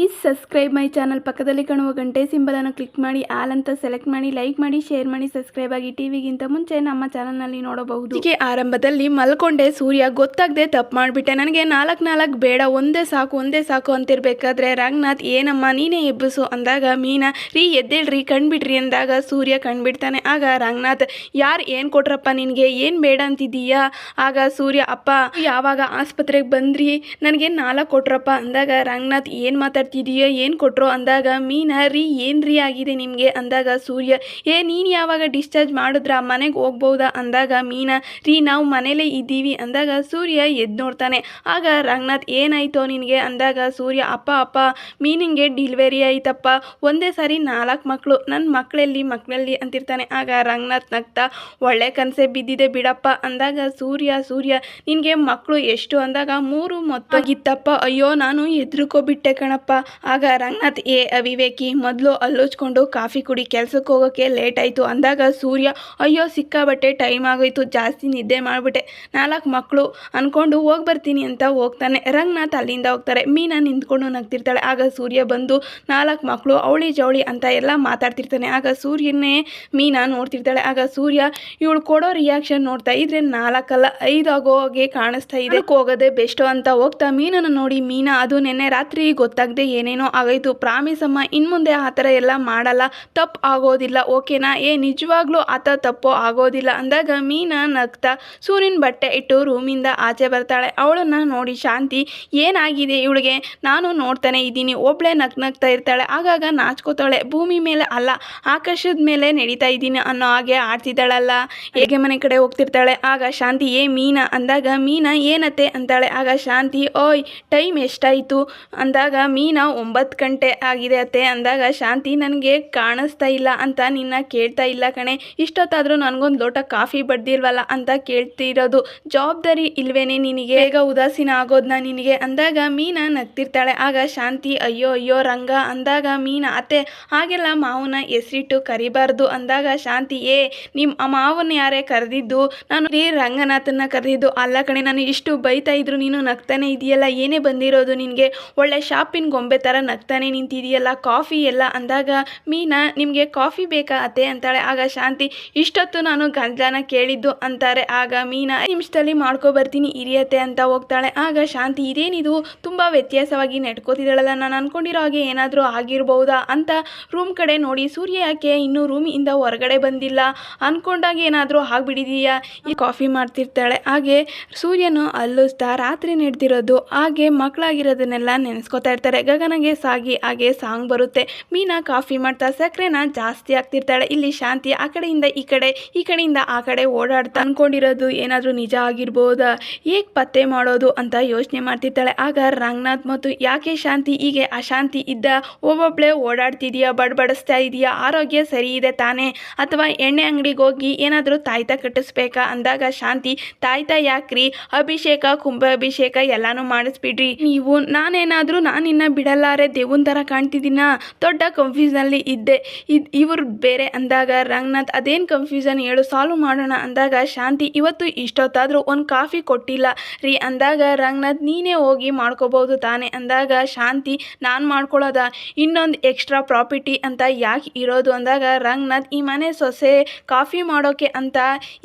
Please subscribe my channel ಪಕ್ಕದಲ್ಲಿ ಕಾಣುವ ಗಂಟೆ ಸಿಂಬಲನ್ನು ಕ್ಲಿಕ್ ಮಾಡಿ ಆಲ್ ಅಂತ ಸೆಲೆಕ್ಟ್ ಮಾಡಿ ಲೈಕ್ ಮಾಡಿ ಶೇರ್ ಮಾಡಿ ಸಬ್ಸ್ಕ್ರೈಬ್ ಆಗಿ ಟಿವಿಗಿಂತ ಮುಂಚೆ ನಮ್ಮ ಚಾನಲ್ನಲ್ಲಿ ನೋಡಬಹುದು. ಹೀಗೆ ಆರಂಭದಲ್ಲಿ ಮಲ್ಕೊಂಡೆ ಸೂರ್ಯ ಗೊತ್ತಾಗದೆ ತಪ್ಪು ಮಾಡಿಬಿಟ್ಟೆ. ನನಗೆ ನಾಲ್ಕು ನಾಲ್ಕು ಬೇಡ, ಒಂದೇ ಸಾಕು ಒಂದೇ ಸಾಕು ಅಂತಿರ್ಬೇಕಾದ್ರೆ, ರಂಗನಾಥ್, ಏನಮ್ಮ, ನೀನೇ ಎಬ್ಬಿಸು ಅಂದಾಗ ಮೀನಾ, ರೀ, ಎದ್ದೇಳ್ರಿ, ಕಣ್ಬಿಡ್ರಿ ಅಂದಾಗ ಸೂರ್ಯ ಕಣ್ಬಿಡ್ತಾನೆ. ಆಗ ರಂಗನಾಥ್, ಯಾರು ಏನು ಕೊಟ್ರಪ್ಪ ನಿನಗೆ? ಏನು ಬೇಡ ಅಂತಿದ್ದೀಯಾ? ಆಗ ಸೂರ್ಯ, ಅಪ್ಪ, ಯಾವಾಗ ಆಸ್ಪತ್ರೆಗೆ ಬಂದ್ರಿ? ನನಗೆ ನಾಲ್ಕು ಕೊಟ್ರಪ್ಪ ಅಂದಾಗ ರಂಗನಾಥ್, ಏನು ಮಾತಾಡ್ತಿದೀಯೋ ಏನು ಕೊಟ್ಟರು ಅಂದಾಗ, ಮೀನ ರೀ, ಏನು ರೀ ಆಗಿದೆ ನಿಮಗೆ? ಅಂದಾಗ, ಸೂರ್ಯ, ಏ, ನೀನು ಯಾವಾಗ ಡಿಸ್ಚಾರ್ಜ್ ಮಾಡಿದ್ರ? ಮನೆಗೆ ಹೋಗ್ಬೋದಾ? ಅಂದಾಗ, ಮೀನ ರೀ, ನಾವು ಮನೇಲೇ ಇದ್ದೀವಿ. ಅಂದಾಗ, ಸೂರ್ಯ ಎದ್ದು ನೋಡ್ತಾನೆ. ಆಗ, ರಂಗನಾಥ್, ಏನಾಯ್ತೋ ನಿನಗೆ? ಅಂದಾಗ, ಸೂರ್ಯ, ಅಪ್ಪ ಅಪ್ಪ, ಮೀನಿಂಗೆ ಡಿಲಿವರಿ ಆಯ್ತಪ್ಪ. ಒಂದೇ ಸಾರಿ ನಾಲ್ಕು ಮಕ್ಕಳು ನನ್ನ ಮಕ್ಕಳಲ್ಲಿ ಮಕ್ಕಳಲ್ಲಿ ಅಂತಿರ್ತಾನೆ. ಆಗ, ರಂಗನಾಥ್ ನಗ್ತಾ, ಒಳ್ಳೆ ಕನಸೆ ಬಿದ್ದಿದೆ ಬಿಡಪ್ಪ. ಅಂದಾಗ, ಸೂರ್ಯ ಸೂರ್ಯ, ನಿನಗೆ ಮಕ್ಕಳು ಎಷ್ಟು? ಅಂದಾಗ, ಮೂರು ಮೊತ್ತಾಗಿತ್ತಪ್ಪ ಅಯ್ಯೋ, ನಾನು ಎದುರುಕೋಬಿಟ್ಟೆ ಕಣಪ್ಪ. ಆಗ ರಂಗನಾಥ್, ಏ ಅವಿವೇಕಿ, ಮೊದಲು ಅಲ್ಲೋಚ್ಕೊಂಡು ಕಾಫಿ ಕುಡಿ, ಕೆಲಸಕ್ಕೆ ಹೋಗೋಕ್ಕೆ ಲೇಟ್ ಆಯಿತು. ಅಂದಾಗ ಸೂರ್ಯ, ಅಯ್ಯೋ ಸಿಕ್ಕಾಬಟ್ಟೆ ಟೈಮ್ ಆಗೋಯ್ತು, ಜಾಸ್ತಿ ನಿದ್ದೆ ಮಾಡಿಬಿಟ್ಟೆ. ನಾಲ್ಕು ಮಕ್ಕಳು ಅಂದ್ಕೊಂಡು ಹೋಗಿ ಬರ್ತೀನಿ ಅಂತ ಹೋಗ್ತಾನೆ. ರಂಗನಾಥ್ ಅಲ್ಲಿಂದ ಹೋಗ್ತಾರೆ. ಮೀನಾ ನಿಂತ್ಕೊಂಡು ನಗ್ತಿರ್ತಾಳೆ. ಆಗ ಸೂರ್ಯ ಬಂದು ನಾಲ್ಕು ಮಕ್ಕಳು ಅವಳಿ ಜವಳಿ ಅಂತ ಎಲ್ಲ ಮಾತಾಡ್ತಿರ್ತಾನೆ. ಆಗ ಸೂರ್ಯನೇ ಮೀನಾ ನೋಡ್ತಿರ್ತಾಳೆ. ಆಗ ಸೂರ್ಯ, ಇವಳು ಕೊಡೋ ರಿಯಾಕ್ಷನ್ ನೋಡ್ತಾ ಇದ್ರೆ ನಾಲ್ಕಲ್ಲ ಆಗೋಗೆ ಕಾಣಿಸ್ತಾ ಇದೆ. ಹೋಗೋದೇ ಬೆಸ್ಟು ಅಂತ ಹೋಗ್ತಾ ಮೀನನ್ನು ನೋಡಿ ಮೀನಾ, ಅದು ನೆನ್ನೆ ರಾತ್ರಿ ಗೊತ್ತಾಗದೆ ಏನೇನೋ ಆಗೋಯ್ತು ಪ್ರಾಮಿಸ್ ಅಮ್ಮ ಇನ್ನು ಮುಂದೆ ಆ ಥರ ಎಲ್ಲ ಮಾಡಲ್ಲ, ತಪ್ಪು ಆಗೋದಿಲ್ಲ, ಓಕೆನಾ? ಏ, ನಿಜವಾಗ್ಲೂ ಆತ ತಪ್ಪು ಆಗೋದಿಲ್ಲ. ಅಂದಾಗ ಮೀನಾ ನಗ್ತಾ ಸೂರ್ಯನ ಬಟ್ಟೆ ಇಟ್ಟು ರೂಮಿಂದ ಆಚೆ ಬರ್ತಾಳೆ. ಅವಳನ್ನು ನೋಡಿ ಶಾಂತಿ, ಏನಾಗಿದೆ ಇವಳಿಗೆ? ನಾನು ನೋಡ್ತಾನೆ ಇದ್ದೀನಿ. ಒಬ್ಳೆ ನಗ್ ನಗ್ತಾ ಇರ್ತಾಳೆ. ಆಗಾಗ ನಾಚ್ಕೋತಾಳೆ. ಭೂಮಿ ಮೇಲೆ ಅಲ್ಲ, ಆಕಾಶದ ಮೇಲೆ ನಡೀತಾ ಇದ್ದೀನಿ ಅನ್ನೋ ಹಾಗೆ ಆಡ್ತಿದ್ದಾಳಲ್ಲ. ಹೇಗೆ ಮನೆ ಕಡೆ ಹೋಗ್ತಿರ್ತಾಳೆ? ಆಗ ಶಾಂತಿ, ಏ, ಮೀನಾ? ಅಂದಾಗ ಮೀನಾ, ಏನತ್ತೆ? ಅಂತಾಳೆ. ಆಗ ಶಾಂತಿ, ಓಯ್, ಟೈಮ್ ಎಷ್ಟಾಯಿತು? ಅಂದಾಗ ಮೀನಾ ಒಂಬತ್ತು ಗಂಟೆ ಆಗಿದೆ ಅತ್ತೆ. ಅಂದಾಗ, ಶಾಂತಿ ನನಗೆ ಕಾಣಿಸ್ತಾ ಇಲ್ಲ ಅಂತ ನಿನ್ನ ಕೇಳ್ತಾ ಇಲ್ಲ ಕಣೆ. ಇಷ್ಟೊತ್ತಾದರೂ ನನಗೊಂದು ಲೋಟ ಕಾಫಿ ಬಡ್ದಿಲ್ವಲ್ಲ ಅಂತ ಕೇಳ್ತಿರೋದು. ಜವಾಬ್ದಾರಿ ಇಲ್ವೇನೆ ನಿನಗೆ? ಬೇಗ ಉದಾಸೀನ ಆಗೋದ್ನ ನಿನಗೆ? ಅಂದಾಗ, ಮೀನಾ ನಗ್ತಿರ್ತಾಳೆ. ಆಗ, ಶಾಂತಿ, ಅಯ್ಯೋ ಅಯ್ಯೋ, ರಂಗ. ಅಂದಾಗ, ಮೀನಾ, ಅತ್ತೆ, ಹಾಗೆಲ್ಲ ಮಾವನ ಹೆಸರಿಟ್ಟು ಕರಿಬಾರ್ದು. ಅಂದಾಗ, ಶಾಂತಿ, ಏ ನಿಮ್ಮ ಮಾವನ ಯಾರೇ ಕರೆದಿದ್ದು? ನಾನು ರೀ ರಂಗನಾಥನ್ನ ಕರೆದಿದ್ದು ಅಲ್ಲ ಕಣೆ. ನಾನು ಇಷ್ಟು ಬೈತಾ ಇದ್ರು ನೀನು ನಗ್ತಾನೆ ಇದೆಯಲ್ಲ. ಏನೇ ಬಂದಿರೋದು ನಿನಗೆ? ಒಳ್ಳೆ ಶಾಪಿನ ಗೊಂಬೆ ಥರ ನಗ್ತಾನೆ ನಿಂತಿದೆಯಲ್ಲ, ಕಾಫಿ ಎಲ್ಲ ಅಂದಾಗ, ಮೀನಾ, ನಿಮಗೆ ಕಾಫಿ ಬೇಕಾ ಅತ್ತೆ? ಅಂತಾಳೆ. ಆಗ ಶಾಂತಿ, ಇಷ್ಟೊತ್ತು ನಾನು ಗಂಜಾನ ಕೇಳಿದ್ದು, ಅಂತಾರೆ. ಆಗ ಮೀನಾ ನಿಮಿಷದಲ್ಲಿ ಮಾಡ್ಕೊ ಬರ್ತೀನಿ ಇರಿಯತ್ತೆ ಅಂತ ಹೋಗ್ತಾಳೆ. ಆಗ ಶಾಂತಿ, ಇದೇನಿದು? ತುಂಬ ವ್ಯತ್ಯಾಸವಾಗಿ ನೆಟ್ಕೋತಿದ್ದಾಳಲ್ಲ ನಾನು ಅನ್ಕೊಂಡಿರೋ ಹಾಗೆ ಏನಾದರೂ ಆಗಿರ್ಬೋದಾ? ಅಂತ ರೂಮ್ ಕಡೆ ನೋಡಿ, ಸೂರ್ಯ ಯಾಕೆ ಇನ್ನೂ ರೂಮಿಂದ ಹೊರಗಡೆ ಬಂದಿಲ್ಲ? ಅನ್ಕೊಂಡಾಗ ಏನಾದರೂ ಆಗಿಬಿಡಿದೀಯಾ ಈ ಕಾಫಿ ಮಾಡ್ತಿರ್ತಾಳೆ. ಹಾಗೆ ಸೂರ್ಯನು ಅಲ್ಲಿಸ್ತಾ ರಾತ್ರಿ ನಡೆದಿರೋದು. ಹಾಗೆ ಮಕ್ಕಳಾಗಿರೋದನ್ನೆಲ್ಲ ನೆನೆಸ್ಕೊತಾ ಇರ್ತಾರೆ. ಗಗನಗೆ ಸಾಗಿ ಹಾಗೆ ಸಾಂಗ್ ಬರುತ್ತೆ. ಮೀನಾ ಕಾಫಿ ಮಾಡ್ತಾ ಸಕ್ಕರೆನ ಜಾಸ್ತಿ ಆಗ್ತಿರ್ತಾಳೆ. ಇಲ್ಲಿ ಶಾಂತಿ ಆ ಕಡೆಯಿಂದ ಈ ಕಡೆ, ಈ ಕಡೆಯಿಂದ ಆ ಕಡೆ ಓಡಾಡ್ತಾ ಅನ್ಕೊಂಡಿರೋದು ಏನಾದರೂ ನಿಜ ಆಗಿರ್ಬೋದ? ಹೇಗೆ ಪತ್ತೆ ಮಾಡೋದು ಅಂತ ಯೋಚನೆ ಮಾಡ್ತಿರ್ತಾಳೆ. ಆಗ ರಂಗನಾಥ್ ಮತ್ತು ಯಾಕೆ ಶಾಂತಿ, ಹೀಗೆ ಅಶಾಂತಿ ಇದ್ದ ಒಬ್ಬೊಬ್ಳೆ ಓಡಾಡ್ತಿದೀಯಾ, ಬಡಬಡಿಸ್ತಾ ಇದೆಯಾ? ಆರೋಗ್ಯ ಸರಿ ಇದೆ ತಾನೇ? ಅಥವಾ ಎಣ್ಣೆ ಅಂಗಡಿಗೆ ಹೋಗಿ ಏನಾದರೂ ತಾಯ್ತ ಕಟ್ಟಿಸ್ಬೇಕಾ? ಅಂದಾಗ ಶಾಂತಿ, ತಾಯ್ತ ಯಾಕ್ರಿ? ಅಭಿಷೇಕ, ಕುಂಭಾಭಿಷೇಕ ಎಲ್ಲಾನು ಮಾಡಿಸ್ಬಿಡ್ರಿ. ನೀವು ನಾನೇನಾದರೂ ನಾನಿನ್ನ ಬಿಡಲಾರೆ, ದೇವನ ಥರ ಕಾಣ್ತಿದ್ದೀನ? ದೊಡ್ಡ ಕನ್ಫ್ಯೂಸನಲ್ಲಿ ಇದ್ದೆ. ಇದು ಇವರು ಬೇರೆ ಅಂದಾಗ, ರಂಗನಾಥ್ ಅದೇನು ಕನ್ಫ್ಯೂಷನ್ ಹೇಳು ಸಾಲ್ವ್ ಮಾಡೋಣ ಅಂದಾಗ, ಶಾಂತಿ ಇವತ್ತು ಇಷ್ಟೊತ್ತಾದರೂ ಒಂದು ಕಾಫಿ ಕೊಟ್ಟಿಲ್ಲ. ರೀ ಅಂದಾಗ, ರಂಗನಾಥ್ ನೀನೇ ಹೋಗಿ ಮಾಡ್ಕೋಬೋದು ತಾನೇ ಅಂದಾಗ, ಶಾಂತಿ ನಾನು ಮಾಡ್ಕೊಳ್ಳೋದ ಇನ್ನೊಂದು ಎಕ್ಸ್ಟ್ರಾ ಪ್ರಾಪರ್ಟಿ ಅಂತ ಯಾಕೆ ಇರೋದು ಅಂದಾಗ, ರಂಗನಾಥ್ ಈ ಮನೆ ಸೊಸೆ ಕಾಫಿ ಮಾಡೋಕೆ ಅಂತ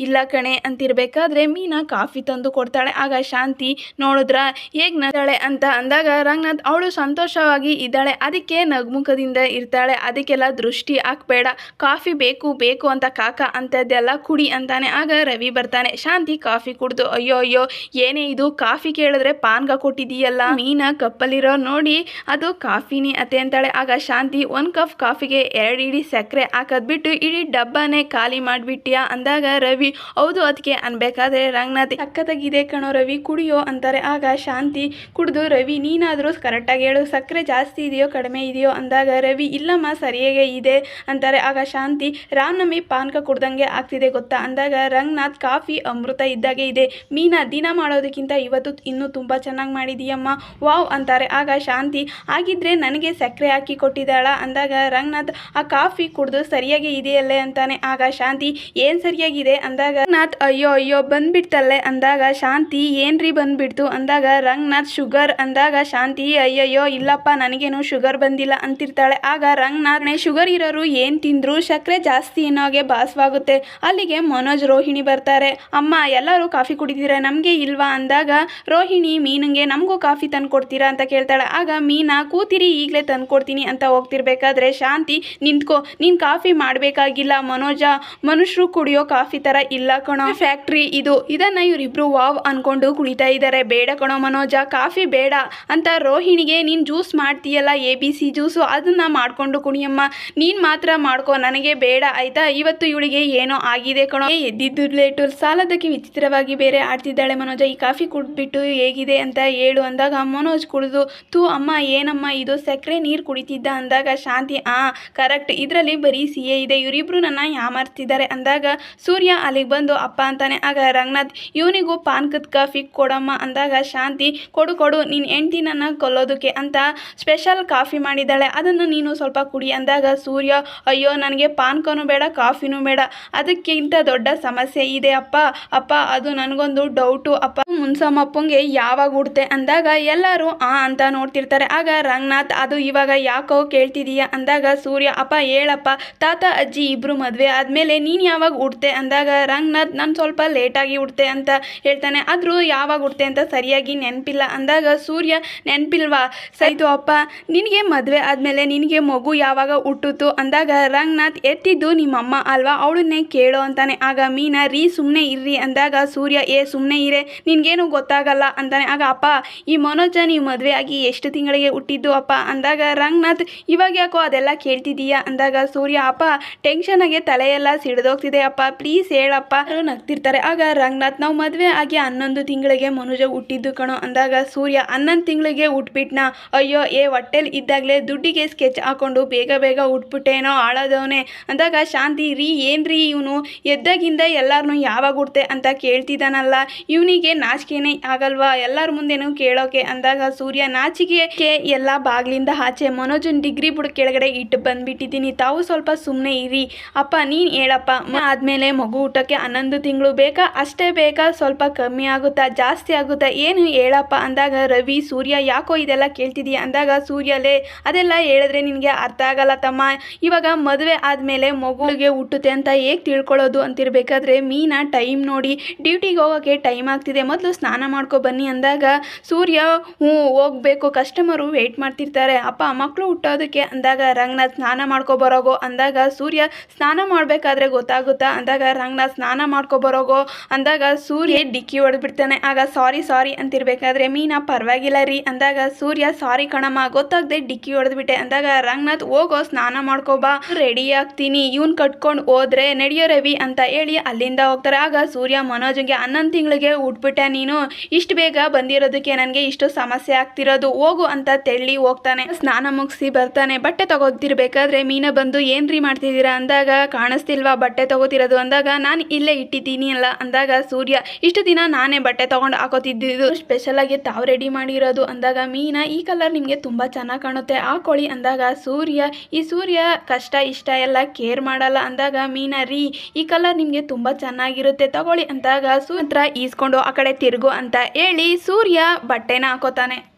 ಇಲ್ಲ ಕಣೆ ಅಂತಿರಬೇಕಾದ್ರೆ ಮೀನಾ ಕಾಫಿ ತಂದು ಕೊಡ್ತಾಳೆ. ಆಗ ಶಾಂತಿ ನೋಡಿದ್ರ, ಹೇಗೆ ನಡಾಳೆ ಅಂತ ಅಂದಾಗ, ರಂಗನಾಥ್ ಅವಳು ಸಂತೋಷವಾಗಿ ಇದ್ದಾಳೆ. ಅದಕ್ಕೆ ನಗ್ಮುಖದಿಂದ ಇರ್ತಾಳೆ. ಅದಕ್ಕೆಲ್ಲ ದೃಷ್ಟಿ ಹಾಕ್ಬೇಡ. ಕಾಫಿ ಬೇಕು ಬೇಕು ಅಂತ ಕಾಕ ಅಂತದ್ದೆಲ್ಲ ಕುಡಿ ಅಂತಾನೆ. ಆಗ ರವಿ ಬರ್ತಾನೆ. ಶಾಂತಿ ಕಾಫಿ ಕುಡ್ದು, ಅಯ್ಯೋ ಅಯ್ಯೋ, ಏನೇ ಇದು? ಕಾಫಿ ಕೇಳಿದ್ರೆ ಪಾನ್ಗ ಕೊಟ್ಟಿದೀಯಲ್ಲ ಮೀನಾ ಕಪ್ಪಲ್ಲಿರೋ ನೋಡಿ ಅದು ಕಾಫಿನಿ ಅತ್ತೆ ಅಂತಾಳೆ. ಆಗ ಶಾಂತಿ, ಒಂದು ಕಪ್ ಕಾಫಿಗೆ ಎರಡು ಇಡೀ ಸಕ್ಕರೆ ಹಾಕದ್ಬಿಟ್ಟು ಇಡೀ ಡಬ್ಬನೇ ಖಾಲಿ ಮಾಡಿಬಿಟ್ಟಿಯಾ ಅಂದಾಗ ರವಿ, ಹೌದು ಅದಕ್ಕೆ ಅನ್ಬೇಕಾದ್ರೆ ರಂಗನಾಥ್ ಸಕ್ಕತ್ತಾಗಿದೆ ಕಣೋ ರವಿ, ಕುಡಿಯೋ ಅಂತಾರೆ. ಆಗ ಶಾಂತಿ ಕುಡಿದು, ರವಿ, ನೀನಾದರೂ ಕರೆಕ್ಟಾಗಿ ಹೇಳು ಸಕ್ಕರೆ ಜಾಸ್ತಿ ಇದೆಯೋ, ಕಡಿಮೆ ಇದೆಯೋ ಅಂದಾಗ ರವಿ, ಇಲ್ಲಮ್ಮ, ಸರಿಯಾಗೆ ಇದೆ ಅಂತಾರೆ. ಆಗ ಶಾಂತಿ, ರಾಮನವಮಿ ಪಾನಕ ಕುಡ್ದಂಗೆ ಆಗ್ತಿದೆ ಗೊತ್ತಾ? ಅಂದಾಗ ರಂಗನಾಥ್, ಕಾಫಿ ಅಮೃತ ಇದ್ದಾಗೆ ಇದೆ. ಮೀನಾ, ದಿನ ಮಾಡೋದಕ್ಕಿಂತ ಇವತ್ತು ಇನ್ನೂ ತುಂಬ ಚೆನ್ನಾಗಿ ಮಾಡಿದೀಯಮ್ಮ. ವಾವ್ ಅಂತಾರೆ. ಆಗ ಶಾಂತಿ ಆಗಿದ್ರೆ ನನಗೆ ಸಕ್ಕರೆ ಹಾಕಿ ಕೊಟ್ಟಿದ್ದಾಳ? ಅಂದಾಗ ರಂಗನಾಥ್, ಆ ಕಾಫಿ ಕುಡಿದು ಸರಿಯಾಗಿ ಇದೆಯಲ್ಲೇ? ಅಂತಾನೆ. ಆಗ ಶಾಂತಿ, ಏನು ಸರಿಯಾಗಿದೆ? ಅಂದಾಗ ರಂಗನಾಥ್, ಅಯ್ಯೋ ಅಯ್ಯೋ, ಬಂದ್ಬಿಡ್ತಲ್ಲೇ? ಅಂದಾಗ ಶಾಂತಿ, ಏನ್ರಿ ಬಂದ್ಬಿಡ್ತು? ಅಂದಾಗ ರಂಗನಾಥ್, ಶುಗರ್? ಅಂದಾಗ ಶಾಂತಿ, ಅಯ್ಯಯ್ಯೋ ಇಲ್ಲಪ್ಪ, ನನಗೇನು ಶುಗರ್ ಬಂದಿಲ್ಲ ಅಂತಿರ್ತಾಳೆ. ಆಗ ರಂಗನಾಥ್ನೆ ಶುಗರ್ ಇರೋರು ಏನು ತಿಂದ್ರು ಸಕ್ಕರೆ ಜಾಸ್ತಿ ಅನ್ನೋಗೆ ಭಾಸವಾಗುತ್ತೆ. ಅಲ್ಲಿಗೆ ಮನೋಜ್, ರೋಹಿಣಿ ಬರ್ತಾರೆ. ಅಮ್ಮ, ಎಲ್ಲರೂ ಕಾಫಿ ಕುಡಿದಿರ ನಮಗೆ ಇಲ್ವಾ? ಅಂದಾಗ, ರೋಹಿಣಿ, ಮೀನಿಗೆ ನಮಗೂ ಕಾಫಿ ತಂದು ಕೊಡ್ತೀರಾ ಅಂತ ಕೇಳ್ತಾಳೆ. ಆಗ ಮೀನಾ, ಕೂತಿರಿ, ಈಗಲೇ ತಂದು ಕೊಡ್ತೀನಿ ಅಂತ ಹೋಗ್ತಿರ್ಬೇಕಾದ್ರೆ ಶಾಂತಿ, ನಿಂತ್ಕೋ. ನೀನು ಕಾಫಿ ಮಾಡಬೇಕಾಗಿಲ್ಲ ಮನೋಜ. ಮನುಷ್ಯರು ಕುಡಿಯೋ ಕಾಫಿ ಥರ ಇಲ್ಲ ಕಣೋ. ಫ್ಯಾಕ್ಟ್ರಿ ಇದು. ಇದನ್ನು ಇವರಿಬ್ರು ವಾವ್ ಅನ್ಕೊಂಡು ಕುಡಿತಾ ಇದ್ದಾರೆ ಬೇಡ ಕಣೋ ಮನೋಜ, ಕಾಫಿ ಬೇಡ ಅಂತ ರೋಹಿಣಿಗೆ ನೀನು ಜ್ಯೂಸ್ ಮಾಡ್ತೀಯಲ್ಲ ಎ ಬಿ ಸಿ ಜ್ಯೂಸು? ಅದನ್ನು ಮಾಡಿಕೊಂಡು ಕುಣಿಯಮ್ಮ. ನೀನು ಮಾತ್ರ ಮಾಡ್ಕೊ, ನನಗೆ ಬೇಡ, ಆಯಿತಾ? ಇವತ್ತು ಇವಳಿಗೆ ಏನೋ ಆಗಿದೆ ಕಣೋ. ಎದ್ದಿದ್ದು ಲೇಟು ಸಾಲದಕ್ಕೆ ವಿಚಿತ್ರವಾಗಿ ಬೇರೆ ಆಡ್ತಿದ್ದಾಳೆ ಮನೋಜ. ಈ ಕಾಫಿ ಕುಡಿದ್ಬಿಟ್ಟು ಹೇಗಿದೆ ಅಂತ ಹೇಳು ಅಂದಾಗ ಮನೋಜ್ ಕುಡಿದು ತೂ ಅಮ್ಮ, ಏನಮ್ಮ ಇದು? ಸಕ್ಕರೆ ನೀರು ಕುಡಿತಿದ್ದ ಅಂದಾಗ ಶಾಂತಿ, ಆ, ಕರೆಕ್ಟ್. ಇದರಲ್ಲಿ ಬರೀ ಸಿಹಿ ಇದೆ. ಇವರಿಬ್ರು ನನ್ನ ಯಾಮಾರ್ತಿದ್ದಾರೆ. ಅಂದಾಗ ಸೂರ್ಯ ಅಲ್ಲಿಗೆ ಬಂದು, ಅಪ್ಪ ಅಂತಾನೆ. ಆಗ ರಂಗನಾಥ್, ಇವನಿಗೂ ಪಾನ್ಕದ ಕಾಫಿ ಕೊಡಮ್ಮ. ಅಂದಾಗ ಶಾಂತಿ, ಕೊಡು ಕೊಡು. ನೀನು ಹೆಂಡ್ತಿ ನನ್ನ ಕೊಲ್ಲೋದಕ್ಕೆ. ಅಂತ ಸ್ಪೆಷಲ್ ಕಾಫಿ ಮಾಡಿದ್ದಾಳೆ. ಅದನ್ನು ನೀನು ಸ್ವಲ್ಪ ಕುಡಿ ಅಂದಾಗ ಸೂರ್ಯ, ಅಯ್ಯೋ, ನನಗೆ ಪಾನ್ಕನೂ ಬೇಡ, ಕಾಫಿನೂ ಬೇಡ. ಅದಕ್ಕಿಂತ ದೊಡ್ಡ ಸಮಸ್ಯೆ ಇದೆ ಅಪ್ಪ. ಅಪ್ಪ, ಅದು ನನಗೊಂದು ಡೌಟು ಅಪ್ಪ, ಮುನ್ಸಮ್ಮಪ್ಪಂಗೆ ಯಾವಾಗ ಹುಡ್ತೆ? ಅಂದಾಗ ಎಲ್ಲರೂ, ಆ ಅಂತ ನೋಡ್ತಿರ್ತಾರೆ. ಆಗ ರಂಗನಾಥ್, ಅದು ಇವಾಗ ಯಾಕೋ ಕೇಳ್ತಿದೀಯ? ಅಂದಾಗ ಸೂರ್ಯ, ಅಪ್ಪ, ಹೇಳಪ್ಪ. ತಾತ, ಅಜ್ಜಿ ಇಬ್ರು ಮದುವೆ ಆದಮೇಲೆ ನೀನು ಯಾವಾಗ ಹುಡ್ತೆ? ಅಂದಾಗ ರಂಗನಾಥ್, ನಾನು ಸ್ವಲ್ಪ ಲೇಟಾಗಿ ಹುಡ್ತೆ ಅಂತ ಹೇಳ್ತಾನೆ. ಆದ್ರೂ ಯಾವಾಗ ಹುಡ್ತೆ ಅಂತ ಸರಿಯಾಗಿ ನೆನಪಿಲ್ಲ. ಅಂದಾಗ ಸೂರ್ಯ, ನೆನಪಿಲ್ವಾ? ಸೈತು ಅಪ್ಪ. ನಿನಗೆ ಮದುವೆ ಆದಮೇಲೆ ನಿನಗೆ ಮಗು ಯಾವಾಗ ಹುಟ್ಟಿತು ಅಂದಾಗ ರಂಗನಾಥ್ ಎತ್ತಿದ್ದು ನಿಮ್ಮಮ್ಮ ಅಲ್ವಾ? ಅವಳನ್ನೇ ಕೇಳೋ ಅಂತಾನೆ. ಆಗ ಮೀನಾ, ರೀ ಸುಮ್ಮನೆ ಇರ್ರಿ ಅಂದಾಗ ಸೂರ್ಯ, ಏ ಸುಮ್ಮನೆ ಇರೇ, ನಿನಗೇನು ಗೊತ್ತಾಗಲ್ಲ? ಅಂತಾನೆ. ಆಗ, ಅಪ್ಪ, ಈ ಮನೋಜ ನೀವು ಮದುವೆ ಆಗಿ ಎಷ್ಟು ತಿಂಗಳಿಗೆ ಹುಟ್ಟಿದ್ದು, ಅಪ್ಪ? ಅಂದಾಗ, ರಂಗನಾಥ್, ಇವಾಗ ಯಾಕೋ ಅದೆಲ್ಲ ಕೇಳ್ತಿದ್ದೀಯಾ? ಅಂದಾಗ, ಸೂರ್ಯ, ಅಪ್ಪ ಟೆನ್ಷನಾಗೆ ತಲೆಯೆಲ್ಲ ಸಿಡಿದೋಗ್ತಿದೆ, ಅಪ್ಪ. ಪ್ಲೀಸ್ ಹೇಳಪ್ಪ. ನಗ್ತಿರ್ತಾರೆ. ಆಗ ರಂಗನಾಥ್, ನಾವು ಮದುವೆ ಆಗಿ ಹನ್ನೊಂದು ತಿಂಗಳಿಗೆ ಮನೋಜ ಹುಟ್ಟಿದ್ದು ಕಣೋ. ಅಂದಾಗ, ಸೂರ್ಯ, ಹನ್ನೊಂದು ತಿಂಗಳಿಗೆ ಹುಟ್ಬಿಟ್ನ? ಅಯ್ಯೋ, ಏ, ಹೊಟ್ಟೆಲಿ ಇದ್ದಾಗಲೇ ದುಡ್ಡಿಗೆ ಸ್ಕೆಚ್ ಹಾಕೊಂಡು ಬೇಗ ಬೇಗ ಹುಟ್ಬಿಟ್ಟೇನೋ ಆಳೋದವನೇ ಅಂದಾಗ ಶಾಂತಿ, ರೀ, ಏನ್ರಿ ಇವನು? ಎದ್ದಾಗಿಂದ ಎಲ್ಲಾರನ್ನೂ ಯಾವಾಗ ಹುಡ್ತೆ ಅಂತ ಕೇಳ್ತಿದ್ದಾನಲ್ಲ ಇವನಿಗೆ ನಾಚಿಕೆನೇ ಆಗಲ್ವಾ? ಎಲ್ಲರ ಮುಂದೆನೂ ಕೇಳೋಕೆ ಅಂದಾಗ ಸೂರ್ಯ ನಾಚಿಕೆಗೆ ಎಲ್ಲ ಬಾಗ್ಲಿಂದ ಆಚೆ ಮನೋಜನ್ ಡಿಗ್ರಿ ಬುಡ ಕೆಳಗಡೆ ಇಟ್ಟು ಬಂದ್ಬಿಟ್ಟಿದ್ದೀನಿ ತಾವು ಸ್ವಲ್ಪ ಸುಮ್ಮನೆ ಇರಿ. ಅಪ್ಪ, ನೀನು ಹೇಳಪ್ಪ. ಆದಮೇಲೆ ಮಗು ಊಟಕ್ಕೆ ಹನ್ನೊಂದು ತಿಂಗಳು ಬೇಕಾ? ಅಷ್ಟೇ ಬೇಕಾ? ಸ್ವಲ್ಪ ಕಮ್ಮಿ ಆಗುತ್ತಾ? ಜಾಸ್ತಿ ಆಗುತ್ತಾ? ಏನು ಹೇಳಪ್ಪ? ಅಂದಾಗ ರವಿ, ಸೂರ್ಯ, ಯಾಕೋ ಇದೆಲ್ಲ ಅಂದಾಗ ಸೂರ್ಯಲೇ, ಅದೆಲ್ಲ ಹೇಳಿದ್ರೆ ನಿನಗೆ ಅರ್ಥ ಆಗಲ್ಲ ತಮ್ಮ. ಇವಾಗ ಮದುವೆ ಆದಮೇಲೆ ಮಗುವಿಗೆ ಹುಟ್ಟುತ್ತೆ ಅಂತ ಹೇಗೆ ತಿಳ್ಕೊಳ್ಳೋದು ಅಂತಿರ್ಬೇಕಾದ್ರೆ ಮೀನಾ ಟೈಮ್ ನೋಡಿ, ಡ್ಯೂಟಿಗೆ ಹೋಗೋಕ್ಕೆ ಟೈಮ್ ಆಗ್ತಿದೆ. ಮೊದಲು ಸ್ನಾನ ಮಾಡ್ಕೊ ಬನ್ನಿ ಅಂದಾಗ ಸೂರ್ಯ, ಹ್ಞೂ, ಹೋಗ್ಬೇಕು. ಕಸ್ಟಮರು ವೆಯ್ಟ್ ಮಾಡ್ತಿರ್ತಾರೆ. ಅಪ್ಪ ಮಕ್ಕಳು ಹುಟ್ಟೋದಕ್ಕೆ ಅಂದಾಗ ರಂಗನಾಥ್ ಸ್ನಾನ ಮಾಡ್ಕೊ ಬರೋಗೋ? ಅಂದಾಗ ಸೂರ್ಯ, ಸ್ನಾನ ಮಾಡಬೇಕಾದ್ರೆ ಗೊತ್ತಾಗುತ್ತಾ? ಅಂದಾಗ ರಂಗನಾಥ್ ಸ್ನಾನ ಮಾಡ್ಕೊ ಬರೋಗೋ? ಅಂದಾಗ ಸೂರ್ಯ ಡಿಕ್ಕಿ ಹೊಡೆದ್ಬಿಡ್ತಾನೆ. ಆಗ ಸಾರಿ ಸಾರಿ ಅಂತಿರ್ಬೇಕಾದ್ರೆ ಮೀನಾ ಪರವಾಗಿಲ್ಲ ರೀ. ಅಂದಾಗ ಸೂರ್ಯ, ಸಾರಿ ಕಣಮ್ಮ. ಗೊತ್ತಾಗದೆ ಡಿಕ್ಕಿ ಹೊಡೆದ್ಬಿಟ್ಟೆ. ಅಂದಾಗ ರಂಗನಾಥ್, ಹೋಗೋ ಸ್ನಾನ ಮಾಡ್ಕೋಬಾ. ರೆಡಿ ಆಗ್ತೀನಿ. ಇವನ್ ಕಟ್ಕೊಂಡು ಹೋದ್ರೆ ನಡೆಯೋ ರವಿ ಅಂತ ಹೇಳಿ ಅಲ್ಲಿಂದ ಹೋಗ್ತಾರೆ. ಆಗ ಸೂರ್ಯ ಮನೋಜ್ಗೆ ಹನ್ನೊಂದು ತಿಂಗಳಿಗೆ ಉಟ್ಬಿಟ್ಟೆ. ನೀನು ಇಷ್ಟು ಬೇಗ ಬಂದಿರೋದಕ್ಕೆ ನನಗೆ ಇಷ್ಟು ಸಮಸ್ಯೆ ಆಗ್ತಿರೋದು. ಹೋಗು ಅಂತ ತೆಳ್ಳಿ ಹೋಗ್ತಾನೆ. ಸ್ನಾನ ಮುಗಿಸಿ ಬರ್ತಾನೆ. ಬಟ್ಟೆ ತಗೋತಿರ್ಬೇಕಾದ್ರೆ ಮೀನ ಬಂದು, ಏನ್ರಿ ಮಾಡ್ತಿದ್ದೀರಾ? ಅಂದಾಗ, ಕಾಣಿಸ್ತಿಲ್ವಾ ಬಟ್ಟೆ ತಗೋತಿರೋದು? ಅಂದಾಗ, ನಾನು ಇಲ್ಲೇ ಇಟ್ಟಿದ್ದೀನಿ ಅಲ್ಲ. ಅಂದಾಗ ಸೂರ್ಯ, ಇಷ್ಟು ದಿನ ನಾನೇ ಬಟ್ಟೆ ತಗೊಂಡು ಹಾಕೋತಿದ್ದು. ಸ್ಪೆಷಲ್ ಆಗಿ ತಾವು ರೆಡಿ ಮಾಡಿರೋದು. ಅಂದಾಗ ಮೀನಾ, ಈ ಕಲರ್ ನಿಮಗೆ ತುಂಬಾ ಚೆನ್ನಾಗಿ ಕಾಣುತ್ತೆ. ಆ ಕೋಳಿ ಅಂದಾಗ ಸೂರ್ಯ, ಈ ಸೂರ್ಯ ಕಷ್ಟ, ಇಷ್ಟ ಎಲ್ಲ ಕೇರ್ ಮಾಡಲ್ಲ. ಅಂದಾಗ ಮೀನಾ ರೀ ಈ ಕಲರ್ ನಿಮಗೆ ತುಂಬಾ ಚೆನ್ನಾಗಿರುತ್ತೆ. ತಗೊಳ್ಳಿ ಅಂದಾಗ ಸೂತ್ರ ಈಸ್ಕೊಂಡು ಆ ಕಡೆ ತಿರುಗು ಅಂತ ಹೇಳಿ ಸೂರ್ಯ ಬಟ್ಟೆನ ಹಾಕೋತಾನೆ.